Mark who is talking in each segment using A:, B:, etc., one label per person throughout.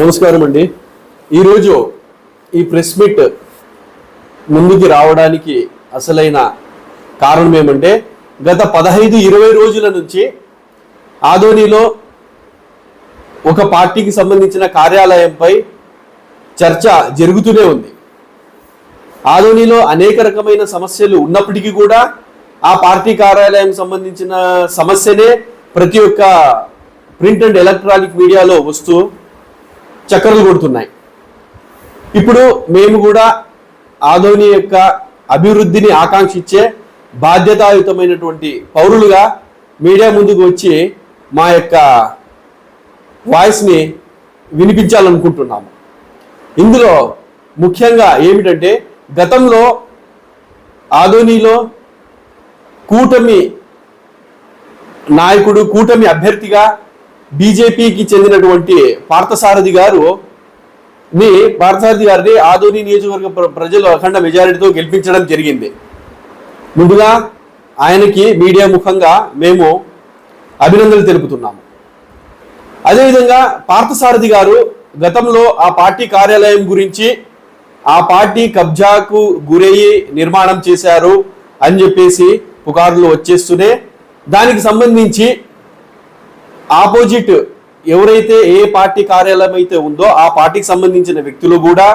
A: నమస్కారం అండి. ఈరోజు ఈ ప్రెస్ మీట్ ముందుకి రావడానికి అసలైన కారణం ఏమంటే గత పదహైదు ఇరవై రోజుల నుంచి ఆదోనిలో ఒక పార్టీకి సంబంధించిన కార్యాలయంపై చర్చ జరుగుతూనే ఉంది. ఆదోనిలో అనేక రకమైన సమస్యలు ఉన్నప్పటికీ కూడా ఆ పార్టీ కార్యాలయం సంబంధించిన సమస్యనే ప్రతి ఒక్క ప్రింట్ అండ్ ఎలక్ట్రానిక్ మీడియాలో వస్తూ చక్కర్లు కొడుతున్నాయి. ఇప్పుడు మేము కూడా ఆదోని యొక్క అభివృద్ధిని ఆకాంక్షించే బాధ్యతాయుతమైనటువంటి పౌరులుగా మీడియా ముందుకు వచ్చి మా యొక్క వాయిస్ని వినిపించాలనుకుంటున్నాము. ఇందులో ముఖ్యంగా ఏమిటంటే గతంలో ఆదోనిలో కూటమి నాయకుడు కూటమి అభ్యర్థిగా బీజేపీకి చెందినటువంటి పార్థసారథి గారు ని పార్థసారథి గారిని ఆదోని నియోజకవర్గ ప్ర- ప్రజలు అఖండ మెజారిటీతో గెలిపించడం జరిగింది. ముందుగా ఆయనకి మీడియా ముఖంగా మేము అభినందనలు తెలుపుతున్నాము. అదేవిధంగా పార్థసారథి గారు గతంలో ఆ పార్టీ కార్యాలయం గురించి ఆ పార్టీ కబ్జాకు గురయ్యి నిర్మాణం చేశారు అని చెప్పేసి పుకార్లు వచ్చేస్తూనే దానికి సంబంధించి ఆపోజిట్ ఎవరైతే ఏ పార్టీ కార్యాలయం అయితే ఉందో ఆ పార్టీకి సంబంధించిన వ్యక్తులు కూడా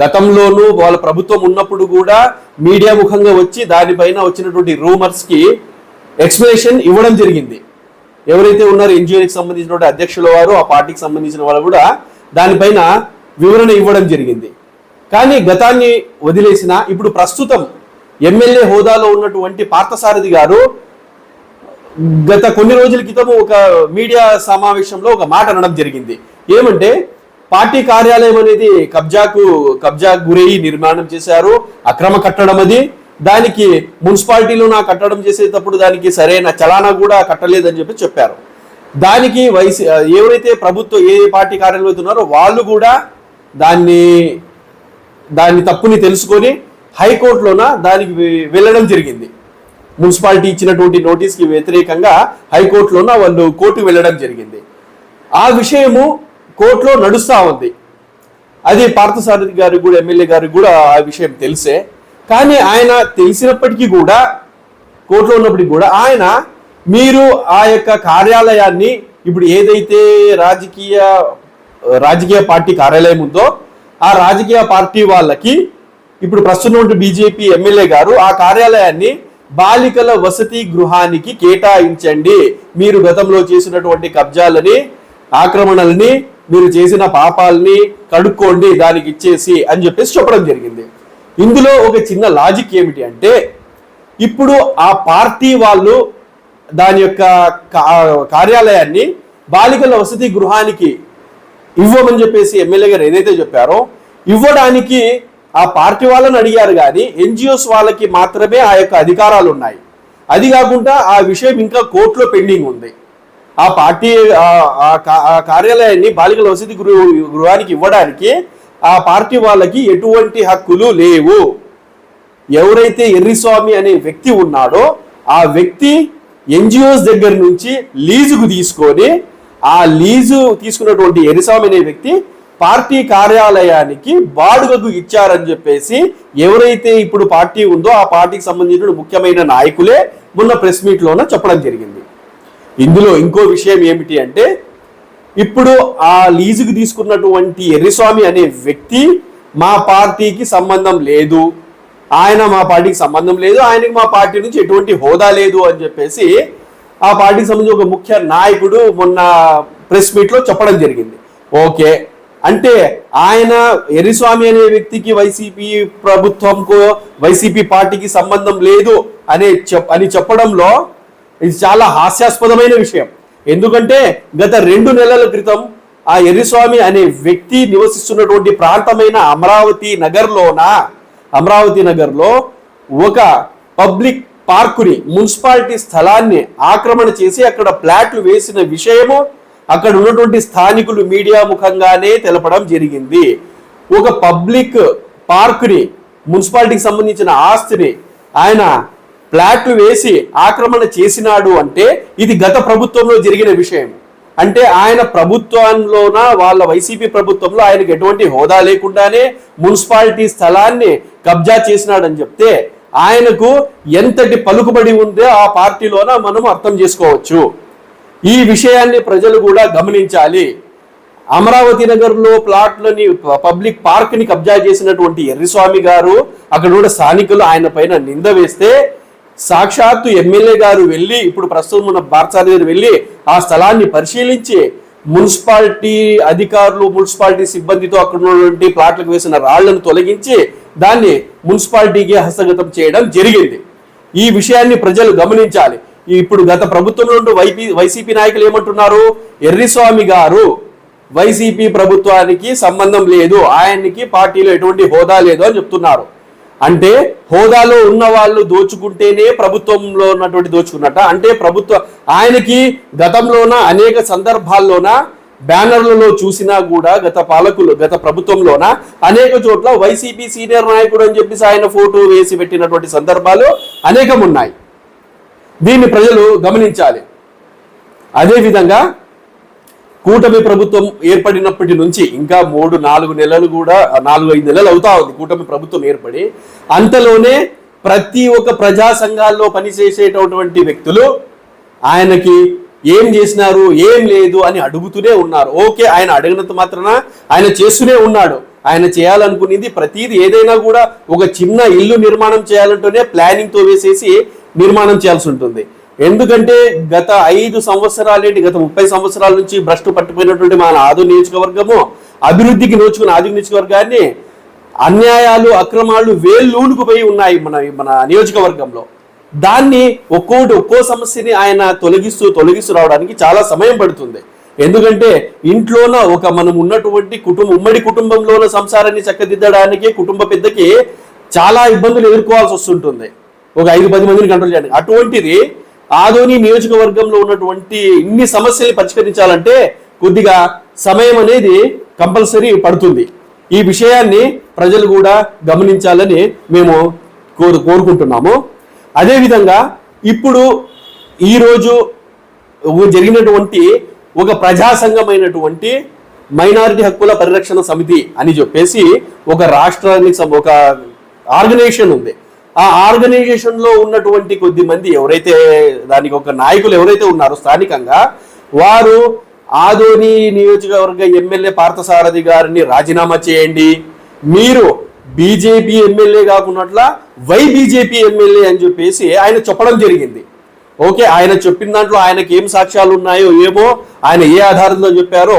A: గతంలోనూ వాళ్ళ ప్రభుత్వం ఉన్నప్పుడు కూడా మీడియా ముఖంగా వచ్చి దానిపైన వచ్చినటువంటి రూమర్స్కి ఎక్స్ప్లెనేషన్ ఇవ్వడం జరిగింది. ఎవరైతే ఉన్నారో ఎన్జిఓకి సంబంధించినటువంటి అధ్యక్షుల వారు ఆ పార్టీకి సంబంధించిన వాళ్ళు కూడా దానిపైన వివరణ ఇవ్వడం జరిగింది. కానీ గతాన్ని వదిలేసిన ఇప్పుడు ప్రస్తుతం ఎమ్మెల్యే హోదాలో ఉన్నటువంటి పార్థసారథి గారు గత కొన్ని రోజుల క్రితం ఒక మీడియా సమావేశంలో ఒక మాట అనడం జరిగింది. ఏమంటే పార్టీ కార్యాలయం అనేది కబ్జాకు కబ్జా గురయ్యి నిర్మాణం చేశారు అక్రమ కట్టడం అది దానికి మున్సిపాలిటీలో నా కట్టడం చేసేటప్పుడు దానికి సరైన చలానా కూడా కట్టలేదని చెప్పి చెప్పారు. దానికి వైసీ ఎవరైతే ప్రభుత్వం ఏ పార్టీ కార్యాలయం అవుతున్నారో వాళ్ళు కూడా దాన్ని దాని తప్పుని తెలుసుకొని హైకోర్టులోన దానికి వెళ్ళడం జరిగింది. మున్సిపాలిటీ ఇచ్చినటువంటి నోటీస్కి వ్యతిరేకంగా హైకోర్టులోన వాళ్ళు కోర్టు వెళ్ళడం జరిగింది. ఆ విషయము కోర్టులో నడుస్తూ ఉంది. అది పార్థసారథి గారికి కూడా ఎమ్మెల్యే గారికి కూడా ఆ విషయం తెలిసే. కానీ ఆయన తెలిసినప్పటికీ కూడా కోర్టులో ఉన్నప్పటికీ కూడా ఆయన మీరు ఆ యొక్క కార్యాలయాన్ని ఇప్పుడు ఏదైతే రాజకీయ రాజకీయ పార్టీ కార్యాలయం ఉందో ఆ రాజకీయ పార్టీ వాళ్ళకి ఇప్పుడు ప్రస్తుతం బీజేపీ ఎమ్మెల్యే గారు ఆ కార్యాలయాన్ని బాలికల వసతి గృహానికి కేటాయించండి. మీరు గతంలో చేసినటువంటి కబ్జాలని ఆక్రమణల్ని మీరు చేసిన పాపాలని కడుక్కోండి దానికి ఇచ్చేసి అని చెప్పేసి చెప్పడం జరిగింది. ఇందులో ఒక చిన్న లాజిక్ ఏమిటి అంటే ఇప్పుడు ఆ పార్టీ వాళ్ళు దాని యొక్క కా- కార్యాలయాన్ని బాలికల వసతి గృహానికి ఇవ్వమని చెప్పేసి ఎమ్మెల్యే గారు ఏదైతే చెప్పారో ఇవ్వడానికి ఆ పార్టీ వాళ్ళని అడిగారు కానీ ఎన్జిఓస్ వాళ్ళకి మాత్రమే ఆ యొక్క అధికారాలు ఉన్నాయి. అది కాకుండా ఆ విషయం ఇంకా కోర్టులో పెండింగ్ ఉంది. ఆ పార్టీ ఆ- ఆ కార్యాలయాన్ని బాలికల వసతి గృహ గృహానికి ఇవ్వడానికి ఆ పార్టీ వాళ్ళకి ఎటువంటి హక్కులు లేవు. ఎవరైతే ఎర్రిస్వామి అనే వ్యక్తి ఉన్నాడో ఆ వ్యక్తి ఎన్జిఓస్ దగ్గర నుంచి లీజుకు తీసుకొని ఆ లీజు తీసుకున్నటువంటి ఎర్రిస్వామి అనే వ్యక్తి పార్టీ కార్యాలయానికి బాడుగకు ఇచ్చారని చెప్పేసి ఎవరైతే ఇప్పుడు పార్టీ ఉందో ఆ పార్టీకి సంబంధించిన ముఖ్యమైన నాయకులే మొన్న ప్రెస్ మీట్లోన చెప్పడం జరిగింది. ఇందులో ఇంకో విషయం ఏమిటి అంటే ఇప్పుడు ఆ లీజుకు తీసుకున్నటువంటి ఎర్రిస్వామి అనే వ్యక్తి మా పార్టీకి సంబంధం లేదు. ఆయన మా పార్టీకి సంబంధం లేదు. ఆయనకి మా పార్టీ నుంచి ఎటువంటి హోదా లేదు అని చెప్పేసి ఆ పార్టీకి సంబంధించి ఒక ముఖ్య నాయకుడు మొన్న ప్రెస్ మీట్లో చెప్పడం జరిగింది. ఓకే అంటే ఆయన ఎర్రిస్వామి అనే వ్యక్తికి వైసీపీ ప్రభుత్వంకు వైసీపీ పార్టీకి సంబంధం లేదు అనే చెప్ అని చెప్పడంలో ఇది చాలా హాస్యాస్పదమైన విషయం. ఎందుకంటే గత రెండు నెలల క్రితం ఆ ఎర్రిస్వామి అనే వ్యక్తి నివసిస్తున్నటువంటి ప్రాంతమైన అమరావతి నగర్లోన అమరావతి నగర్లో ఒక పబ్లిక్ పార్కుని మున్సిపాలిటీ స్థలాన్ని ఆక్రమణ చేసి అక్కడ ప్లాట్లు వేసిన విషయము అక్కడ ఉన్నటువంటి స్థానికులు మీడియా ముఖంగానే తెలపడం జరిగింది. ఒక పబ్లిక్ పార్కుని మున్సిపాలిటీకి సంబంధించిన ఆస్తిని ఆయన ప్లాట్లు వేసి ఆక్రమణ చేసినాడు అంటే ఇది గత ప్రభుత్వంలో జరిగిన విషయం. అంటే ఆయన ప్రభుత్వంలోన వాళ్ళ వైసీపీ ప్రభుత్వంలో ఆయనకు ఎటువంటి హోదా లేకుండానే మున్సిపాలిటీ స్థలాన్ని కబ్జా చేసినాడని చెప్తే ఆయనకు ఎంతటి పలుకుబడి ఉందో ఆ పార్టీలోన మనం అర్థం చేసుకోవచ్చు. ఈ విషయాన్ని ప్రజలు కూడా గమనించాలి. అమరావతి నగర్లో ప్లాట్లని పబ్లిక్ పార్క్ని కబ్జా చేసినటువంటి ఎర్రిస్వామి గారు అక్కడ కూడా స్థానికులు ఆయన పైన నింద వేస్తే సాక్షాత్తు ఎమ్మెల్యే గారు వెళ్ళి ఇప్పుడు ప్రస్తుతం ఉన్న బార్సారి గారు వెళ్ళి ఆ స్థలాన్ని పరిశీలించి మున్సిపాలిటీ అధికారులు మున్సిపాలిటీ సిబ్బందితో అక్కడ ఉన్నటువంటి ప్లాట్లకు వేసిన రాళ్ళను తొలగించి దాన్ని మున్సిపాలిటీకి హస్తగతం చేయడం జరిగింది. ఈ విషయాన్ని ప్రజలు గమనించాలి. ఇప్పుడు గత ప్రభుత్వంలో నుండి వైపీ వైసీపీ నాయకులు ఏమంటున్నారు? ఎర్రిస్వామి గారు వైసీపీ ప్రభుత్వానికి సంబంధం లేదు ఆయనకి పార్టీలో ఎటువంటి హోదా లేదు అని చెప్తున్నారు. అంటే హోదాలో ఉన్న వాళ్ళు దోచుకుంటేనే ప్రభుత్వంలో ఉన్నటువంటి దోచుకున్నట్ట. అంటే ప్రభుత్వ ఆయనకి గతంలోన అనేక సందర్భాల్లోన బ్యానర్లలో చూసినా కూడా గత పాలకులు గత ప్రభుత్వంలోన అనేక చోట్ల వైసీపీ సీనియర్ నాయకుడు అని చెప్పేసి ఆయన ఫోటో వేసి పెట్టినటువంటి సందర్భాలు అనేకం ఉన్నాయి దీన్ని ప్రజలు గమనించాలి. అదేవిధంగా కూటమి ప్రభుత్వం ఏర్పడినప్పటి నుంచి ఇంకా మూడు నాలుగు నెలలు కూడా నాలుగు ఐదు నెలలు అవుతా ఉంది కూటమి ప్రభుత్వం ఏర్పడి. అంతలోనే ప్రతి ఒక్క ప్రజా సంఘాల్లో పనిచేసేటటువంటి వ్యక్తులు ఆయనకి ఏం చేసినారు ఏం లేదు అని అడుగుతూనే ఉన్నారు. ఓకే ఆయన అడిగినంత మాత్రాన ఆయన చేస్తూనే ఉన్నాడు. ఆయన చేయాలనుకునేది ప్రతిదీ ఏదైనా కూడా ఒక చిన్న ఇల్లు నిర్మాణం చేయాలంటేనే ప్లానింగ్తో వేసేసి నిర్మాణం చేయాల్సి ఉంటుంది. ఎందుకంటే గత ఐదు సంవత్సరాలేంటి గత ముప్పై సంవత్సరాల నుంచి భ్రష్టు పట్టిపోయినటువంటి మన ఆదు నియోజకవర్గము అభివృద్ధికి నోచుకున్న ఆది నియోజకవర్గాన్ని అన్యాయాలు అక్రమాలు వేళ్ళూనుకుపోయి ఉన్నాయి మన మన నియోజకవర్గంలో. దాన్ని ఒక్కోటి ఒక్కో సమస్యని ఆయన తొలగిస్తూ తొలగిస్తూ రావడానికి చాలా సమయం పడుతుంది. ఎందుకంటే ఇంట్లోన ఒక మనం ఉన్నటువంటి కుటుంబం ఉమ్మడి కుటుంబంలోన సంసారాన్ని చక్కదిద్దడానికి కుటుంబ పెద్దకి చాలా ఇబ్బందులు ఎదుర్కోవాల్సి వస్తుంటుంది. ఒక ఐదు పది మందిని కంట్రోల్ చేయండి. అటువంటిది ఆదోని నియోజకవర్గంలో ఉన్నటువంటి ఇన్ని సమస్యలు పరిష్కరించాలంటే కొద్దిగా సమయం అనేది కంపల్సరీ పడుతుంది. ఈ విషయాన్ని ప్రజలు కూడా గమనించాలని మేము కోరు కోరుకుంటున్నాము. అదేవిధంగా ఇప్పుడు ఈరోజు జరిగినటువంటి ఒక ప్రజా సంఘమైనటువంటి మైనారిటీ హక్కుల పరిరక్షణ సమితి అని చెప్పేసి ఒక రాష్ట్రానికి ఒక ఆర్గనైజేషన్ ఉంది. ఆ ఆర్గనైజేషన్లో ఉన్నటువంటి కొద్ది మంది ఎవరైతే దానికి ఒక నాయకులు ఎవరైతే ఉన్నారో స్థానికంగా వారు ఆదోని నియోజకవర్గ ఎమ్మెల్యే పార్థసారథి గారిని రాజీనామా చేయండి. మీరు బీజేపీ ఎమ్మెల్యే కాకున్నట్ల వై బీజేపీ ఎమ్మెల్యే అని చెప్పేసి ఆయన చెప్పడం జరిగింది. ఓకే ఆయన చెప్పిన దాంట్లో ఆయనకి ఏం సాక్ష్యాలు ఉన్నాయో ఏమో ఆయన ఏ ఆధారంతో చెప్పారో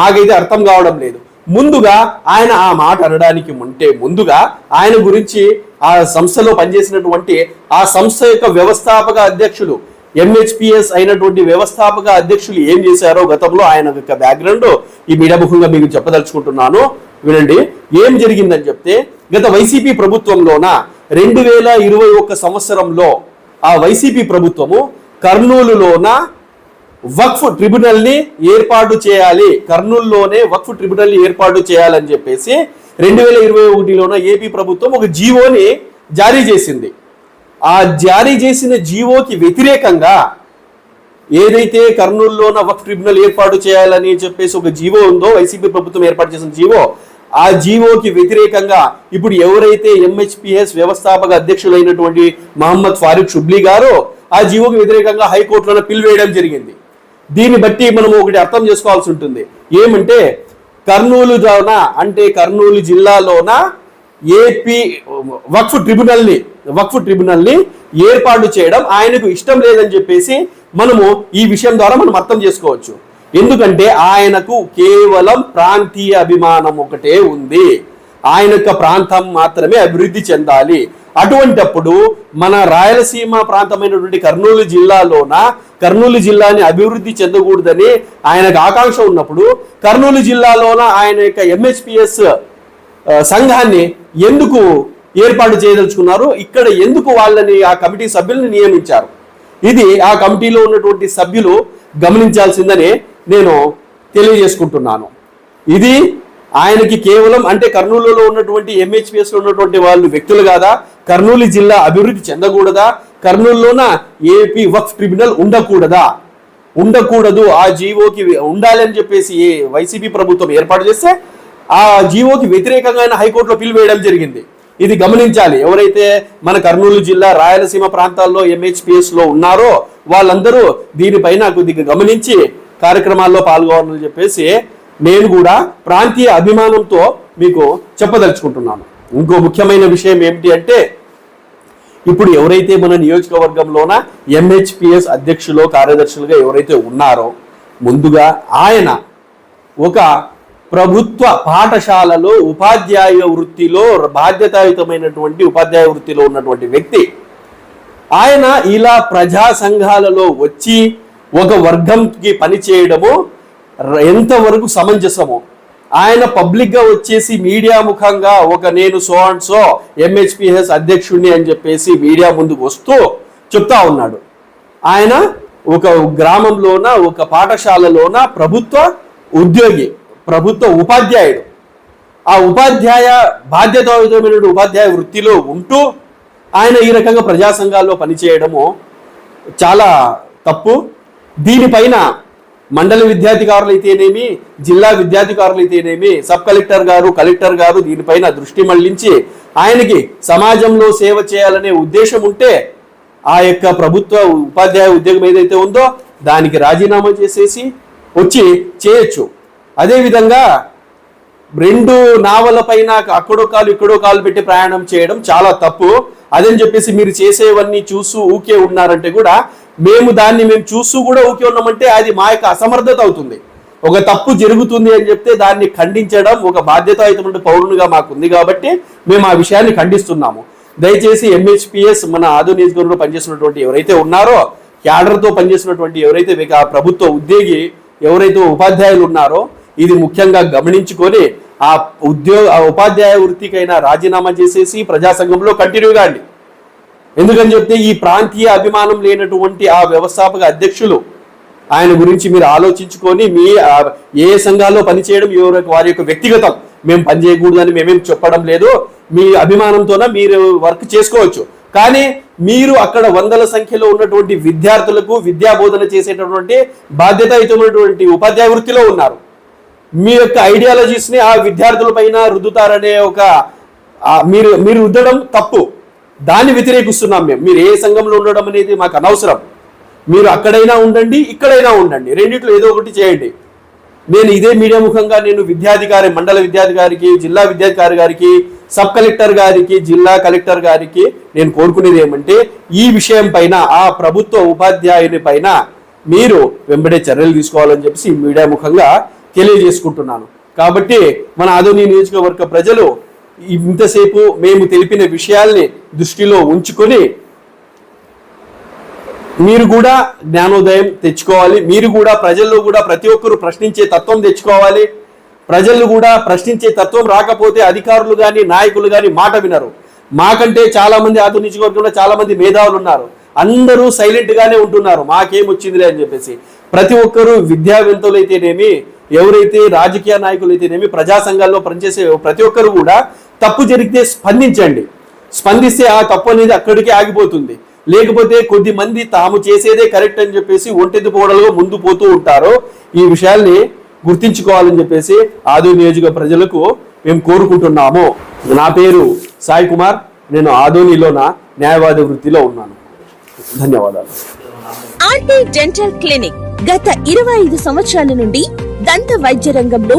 A: మాకైతే అర్థం కావడం లేదు. ముందుగా ఆయన ఆ మాట అనడానికి ఉంటే ముందుగా ఆయన గురించి ఆ సంస్థలో పనిచేసినటువంటి ఆ సంస్థ యొక్క వ్యవస్థాపక అధ్యక్షులు ఎంహెచ్పిఎస్ అయినటువంటి వ్యవస్థాపక అధ్యక్షులు ఏం చేశారో గతంలో ఆయన యొక్క బ్యాక్గ్రౌండ్ ఈ మీడియా ముఖంగా మీకు చెప్పదలుచుకుంటున్నాను. వినండి ఏం జరిగిందని చెప్తే గత వైసీపీ ప్రభుత్వంలోన రెండు వేల ఇరవై ఒక్క సంవత్సరంలో ఆ వైసీపీ ప్రభుత్వము కర్నూలులోన వక్ఫ్ ట్రిబ్యునల్ని ఏర్పాటు చేయాలి. కర్నూలులోనే వక్ఫ్ ట్రిబ్యునల్ని ఏర్పాటు చేయాలని చెప్పేసి రెండు వేల ఇరవై ఒకటిలోన ఏపీ ప్రభుత్వం ఒక జీవోని జారీ చేసింది. ఆ జారీ చేసిన జీవోకి వ్యతిరేకంగా ఏదైతే కర్నూలులోన వక్ఫ్ ట్రిబ్యునల్ ఏర్పాటు చేయాలని చెప్పేసి ఒక జీవో ఉందో వైసీపీ ప్రభుత్వం ఏర్పాటు చేసిన జీవో ఆ జీవోకి వ్యతిరేకంగా ఇప్పుడు ఎవరైతే ఎంహెచ్పిఎస్ వ్యవస్థాపక అధ్యక్షులైనటువంటి మహమ్మద్ ఫారూక్ షుబ్లీ గారు ఆ జీవోకి వ్యతిరేకంగా హైకోర్టులో పిల్ వేయడం జరిగింది. దీన్ని బట్టి మనం ఒకటి అర్థం చేసుకోవాల్సి ఉంటుంది. ఏమంటే కర్నూలు జోన అంటే కర్నూలు జిల్లాలోన ఏపీ వక్ఫ్ ట్రిబ్యునల్ని వక్ఫ్ ట్రిబ్యునల్ని ఏర్పాటు చేయడం ఆయనకు ఇష్టం లేదని చెప్పేసి మనము ఈ విషయం ద్వారా మనం అర్థం చేసుకోవచ్చు. ఎందుకంటే ఆయనకు కేవలం ప్రాంతీయ అభిమానం ఒకటే ఉంది. ఆయన యొక్క ప్రాంతం మాత్రమే అభివృద్ధి చెందాలి. అటువంటప్పుడు మన రాయలసీమ ప్రాంతమైనటువంటి కర్నూలు జిల్లాలోన కర్నూలు జిల్లాని అభివృద్ధి చెందకూడదని ఆయనకు ఆకాంక్ష ఉన్నప్పుడు కర్నూలు జిల్లాలోన ఆయన యొక్క ఎంహెచ్పిఎస్ సంఘాన్ని ఎందుకు ఏర్పాటు చేయదలుచుకున్నారు? ఇక్కడ ఎందుకు వాళ్ళని ఆ కమిటీ సభ్యుల్ని నియమించారు? ఇది ఆ కమిటీలో ఉన్నటువంటి సభ్యులు గమనించాల్సిందని నేను తెలియజేసుకుంటున్నాను. ఇది ఆయనకి కేవలం అంటే కర్నూలులో ఉన్నటువంటి ఎంహెచ్పిఎస్లో ఉన్నటువంటి వాళ్ళు వ్యక్తులు కాదా? కర్నూలు జిల్లా అభివృద్ధి చెందకూడదా? కర్నూలులోన ఏపీ వక్ఫ్ ట్రిబ్యునల్ ఉండకూడదా? ఉండకూడదు. ఆ జీవోకి ఉండాలని చెప్పేసి ఏ వైసీపీ ప్రభుత్వం ఏర్పాటు చేస్తే ఆ జీవోకి వ్యతిరేకంగా ఆయన హైకోర్టులో పిల్ వేయడం జరిగింది. ఇది గమనించాలి. ఎవరైతే మన కర్నూలు జిల్లా రాయలసీమ ప్రాంతాల్లో ఎంహెచ్పిఎస్లో ఉన్నారో వాళ్ళందరూ దీనిపైన కొద్దిగా గమనించి కార్యక్రమాల్లో పాల్గొనాలని చెప్పేసి నేను కూడా ప్రాంతీయ అభిమానంతో మీకు చెప్పదలుచుకుంటున్నాను. ఇంకో ముఖ్యమైన విషయం ఏమిటి అంటే ఇప్పుడు ఎవరైతే మన నియోజకవర్గంలోన ఎంహెచ్పిఎస్ అధ్యక్షులు కార్యదర్శులుగా ఎవరైతే ఉన్నారో ముందుగా ఆయన ఒక ప్రభుత్వ పాఠశాలలో ఉపాధ్యాయ వృత్తిలో బాధ్యతాయుతమైనటువంటి ఉపాధ్యాయ వృత్తిలో ఉన్నటువంటి వ్యక్తి. ఆయన ఇలా ప్రజా సంఘాలలో వచ్చి ఒక వర్గంకి పనిచేయడము ఎంతవరకు సమంజసము. ఆయన పబ్లిక్గా వచ్చేసి మీడియా ముఖంగా ఒక నేను సో అండ్ సో ఎంహెచ్పిఎస్ అధ్యక్షుడిని అని చెప్పేసి మీడియా ముందుకు వస్తూ చెప్తా ఉన్నాడు. ఆయన ఒక గ్రామంలోన ఒక పాఠశాలలోన ప్రభుత్వ ఉద్యోగి ప్రభుత్వ ఉపాధ్యాయుడు. ఆ ఉపాధ్యాయ బాధ్యతాయుతమైన ఉపాధ్యాయ వృత్తిలో ఉంటూ ఆయన ఈ రకంగా ప్రజా సంఘాల్లో పనిచేయడము చాలా తప్పు. దీనిపైన మండల విద్యాధికారులు అయితేనేమి జిల్లా విద్యాధికారులు అయితేనేమి సబ్ కలెక్టర్ గారు కలెక్టర్ గారు దీనిపైన దృష్టి మళ్ళించి ఆయనకి సమాజంలో సేవ చేయాలనే ఉద్దేశం ఉంటే ఆ యొక్క ప్రభుత్వ ఉపాధ్యాయ ఉద్యోగం ఏదైతే ఉందో దానికి రాజీనామా చేసేసి వచ్చి చేయొచ్చు. అదేవిధంగా రెండు నావల పైన అక్కడో కాలు ఇక్కడో కాలు పెట్టి ప్రయాణం చేయడం చాలా తప్పు. అదని చెప్పేసి మీరు చేసేవన్నీ చూస్తూ ఊకే ఉన్నారంటే కూడా మేము దాన్ని మేము చూస్తూ కూడా ఊకే ఉన్నామంటే అది మా యొక్క అసమర్థత అవుతుంది. ఒక తప్పు జరుగుతుంది అని చెప్తే దాన్ని ఖండించడం ఒక బాధ్యతాయుతమైన పౌరునిగా మాకు ఉంది కాబట్టి మేము ఆ విషయాన్ని ఖండిస్తున్నాము. దయచేసి ఎంహెచ్పిఎస్ మన ఆదు నియోజకవర్గంలో పనిచేస్తున్నటువంటి ఎవరైతే ఉన్నారో క్యాడర్తో పనిచేస్తున్నటువంటి ఎవరైతే మీకు ఆ ప్రభుత్వ ఉద్యోగి ఎవరైతే ఉపాధ్యాయులు ఉన్నారో ఇది ముఖ్యంగా గమనించుకొని ఆ ఉద్యోగ ఆ ఉపాధ్యాయ వృత్తికైనా రాజీనామా చేసేసి ప్రజాసంఘంలో కంటిన్యూగా కంటిన్యూ కాండి ఎందుకని చెప్తే ఈ ప్రాంతీయ అభిమానం లేనటువంటి ఆ వ్యవస్థాపక అధ్యక్షులు ఆయన గురించి మీరు ఆలోచించుకొని మీ ఏ సంఘాల్లో పనిచేయడం ఎవరి వారి యొక్క వ్యక్తిగతం మేము పనిచేయకూడదని మేమేం చెప్పడం లేదు. మీ అభిమానంతోన మీరు వర్క్ చేసుకోవచ్చు. కానీ మీరు అక్కడ వందల సంఖ్యలో ఉన్నటువంటి విద్యార్థులకు విద్యా బోధన చేసేటటువంటి బాధ్యతాయుతమైనటువంటి ఉపాధ్యాయ వృత్తిలో ఉన్నారు. మీ యొక్క ఐడియాలజీస్ని ఆ విద్యార్థుల పైన రుద్దుతారనే ఒక మీరు మీరు రుద్దడం తప్పు. దాన్ని వ్యతిరేకిస్తున్నాం మేము. మీరు ఏ సంఘంలో ఉండడం అనేది మాకు అనవసరం. మీరు అక్కడైనా ఉండండి ఇక్కడైనా ఉండండి. రెండిట్లో ఏదో ఒకటి చేయండి. నేను ఇదే మీడియా ముఖంగా నేను విద్యాధికారి మండల విద్యాధికారికి జిల్లా విద్యాధికారి గారికి సబ్ కలెక్టర్ గారికి జిల్లా కలెక్టర్ గారికి నేను కోరుకునేది ఏమంటే ఈ విషయం పైన ఆ ప్రభుత్వ ఉపాధ్యాయుని పైన మీరు వెంబడే చర్యలు తీసుకోవాలని చెప్పేసి మీడియా ముఖంగా తెలియజేసుకుంటున్నాను. కాబట్టి మన ఆధునిక నియోజకవర్గ ప్రజలు ఇంతసేపు మేము తెలిపిన విషయాల్ని దృష్టిలో ఉంచుకొని మీరు కూడా జ్ఞానోదయం తెచ్చుకోవాలి. మీరు కూడా ప్రజల్లో కూడా ప్రతి ఒక్కరు ప్రశ్నించే తత్వం తెచ్చుకోవాలి. ప్రజలు కూడా ప్రశ్నించే తత్వం రాకపోతే అధికారులు కానీ నాయకులు కానీ మాట వినరు. మాకంటే చాలామంది మంది నియోజకవర్గంలో చాలామంది మేధావులు ఉన్నారు. అందరూ సైలెంట్గానే ఉంటున్నారు. మాకేమొచ్చిందిలే అని చెప్పేసి. ప్రతి ఒక్కరూ విద్యావేత్తలు అయితేనేమి ఎవరైతే రాజకీయ నాయకులు అయితేనేమి ప్రజా సంఘాల్లో పనిచేసే ప్రతి ఒక్కరు కూడా తప్పు జరిగితే స్పందించండి. స్పందిస్తే ఆ తప్పు అనేది అక్కడికే ఆగిపోతుంది. లేకపోతే కొద్ది మంది తాము చేసేదే కరెక్ట్ అని చెప్పేసి ఒంటెద్దు పోవడంలో ముందు పోతూ ఉంటారో. ఈ విషయాల్ని గుర్తించుకోవాలని చెప్పేసి ఆదో నియోజక ప్రజలకు మేము కోరుకుంటున్నాము. నా పేరు సాయి కుమార్. నేను ఆదోనిలోన న్యాయవాద వృత్తిలో ఉన్నాను. ధన్యవాదాలు.
B: ఆర్టీ డెంటల్ క్లినిక్ గత ఇరవై ఐదు సంవత్సరాల నుండి దంత వైద్య రంగంలో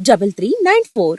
B: double three nine four